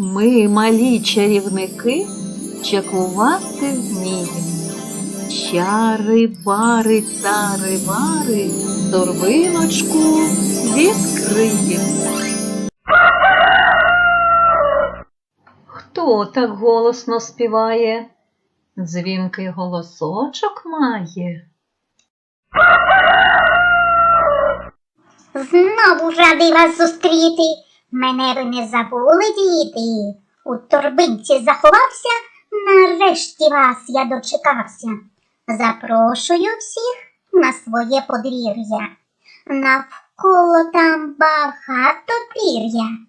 Ми, малі чарівники, чаклувати вміємо. Чари, бари, тари, вари, торбиночку відкриємо. Хто так голосно співає? Дзвінкий голосочок має. Знову радий вас зустріти. Мене ви не забули, діти. У торбинці заховався, нарешті вас я дочекався. Запрошую всіх на своє подвір'я. Навколо там багато пір'я.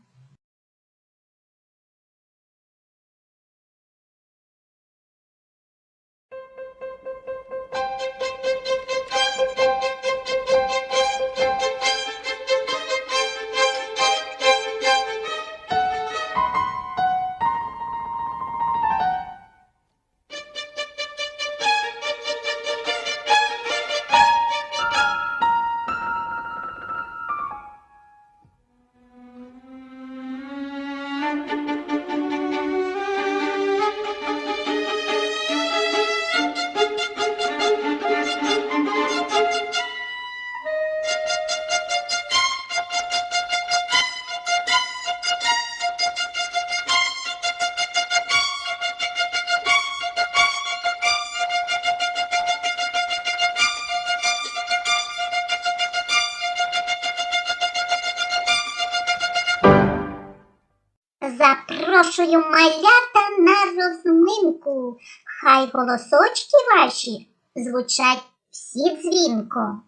Запрошую малята на розминку. Хай голосочки ваші звучать всі дзвінко.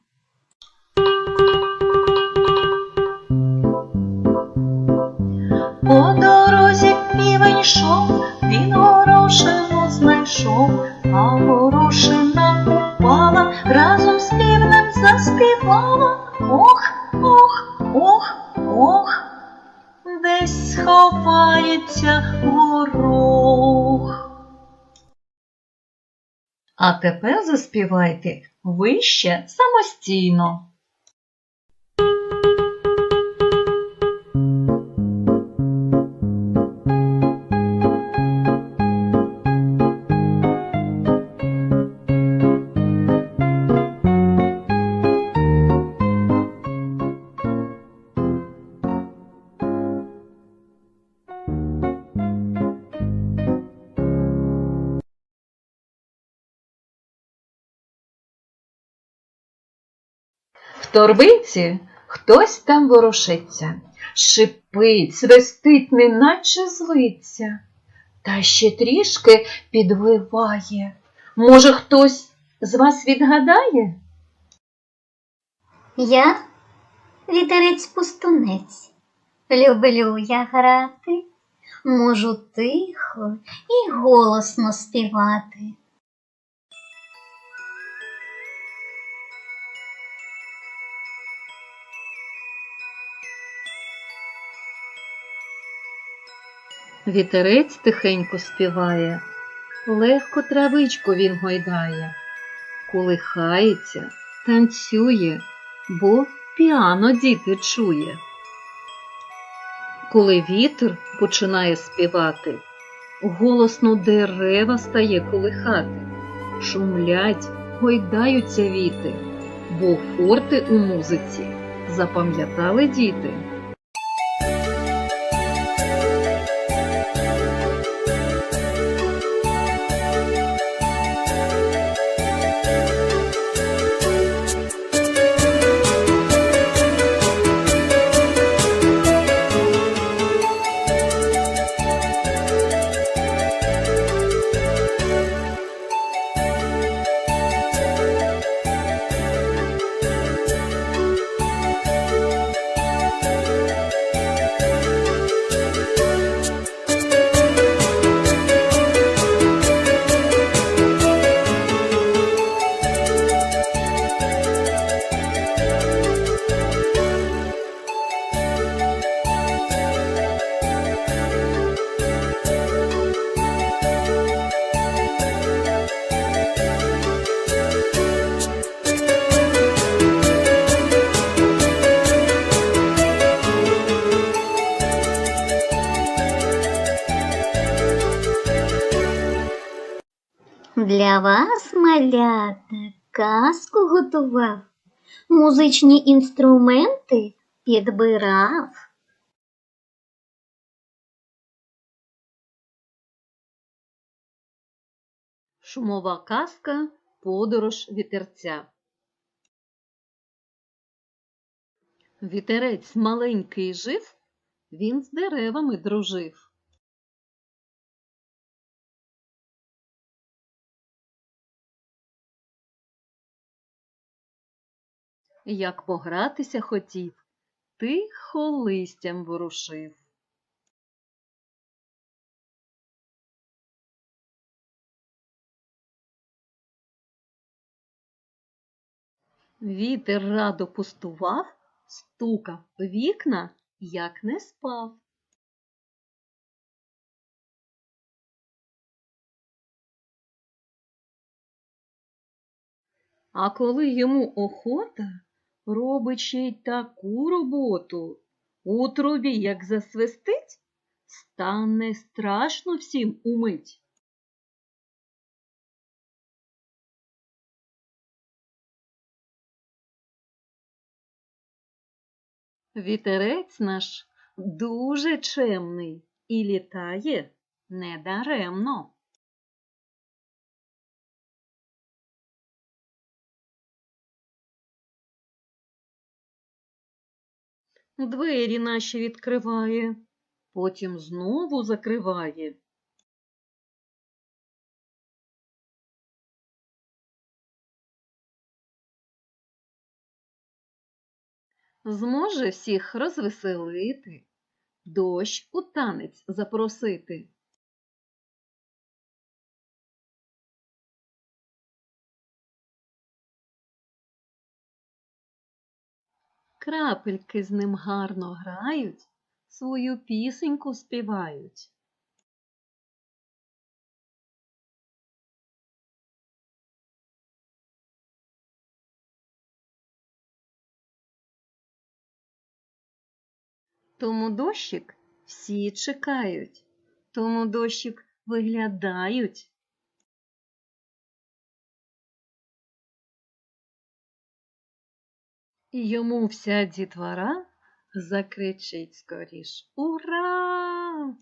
По дорозі півень йшов, він горошину знайшов, а горошина упала, разом з півнем заспівала. Ох, А тепер заспівайте вище самостійно. В торбинці хтось там ворушиться, шипить, свистить, неначе злиться, та ще трішки підвиває. Може, хтось з вас відгадає? Я вітерець пустунець. Люблю я грати, можу тихо і голосно співати. Вітерець тихенько співає, легко травичку він гойдає, колихається, танцює, бо піано діти чує. Коли вітер починає співати, голосно дерева стає колихати, шумлять, гойдаються віти, бо форти у музиці запам'ятали діти. Для вас, малята, казку готував, музичні інструменти підбирав. Шумова казка Подорож вітерця. Вітерець маленький жив, він з деревами дружив. Як погратися хотів, тихо листям ворушив. Вітер радо пустував, стукав у вікна, як не спав. А коли йому охота, робить ще й таку роботу. У трубі, як засвистить, стане страшно всім умить. Вітерець наш дуже чемний і літає недаремно. Двері наші відкриває, потім знову закриває. Зможе всіх розвеселити, дощ у танець запросити. Крапельки з ним гарно грають, свою пісеньку співають. Тому дощик всі чекають, тому дощик виглядають. Йому вся дітвора закричить скоріш Ура!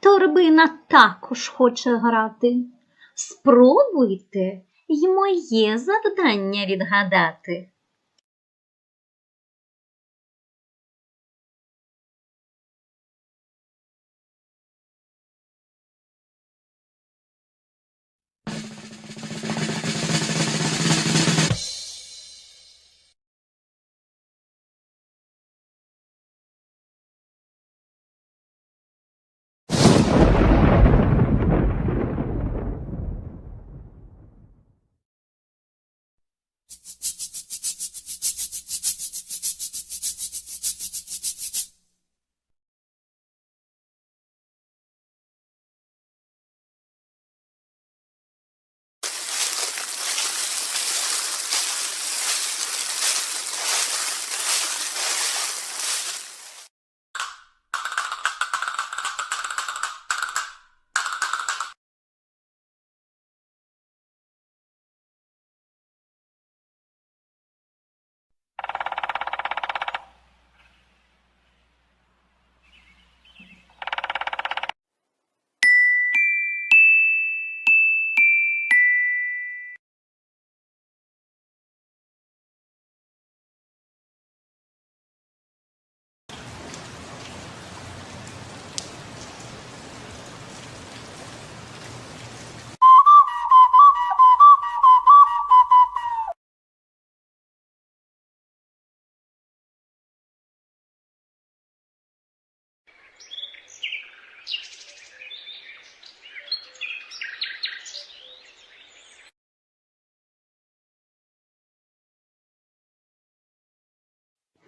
Торбина також хоче грати. Спробуйте й моє завдання відгадати.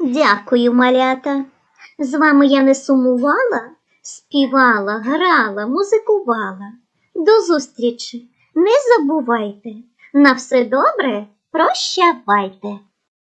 Дякую, малята. З вами я не сумувала, співала, грала, музикувала. До зустрічі. Не забувайте. На все добре прощавайте.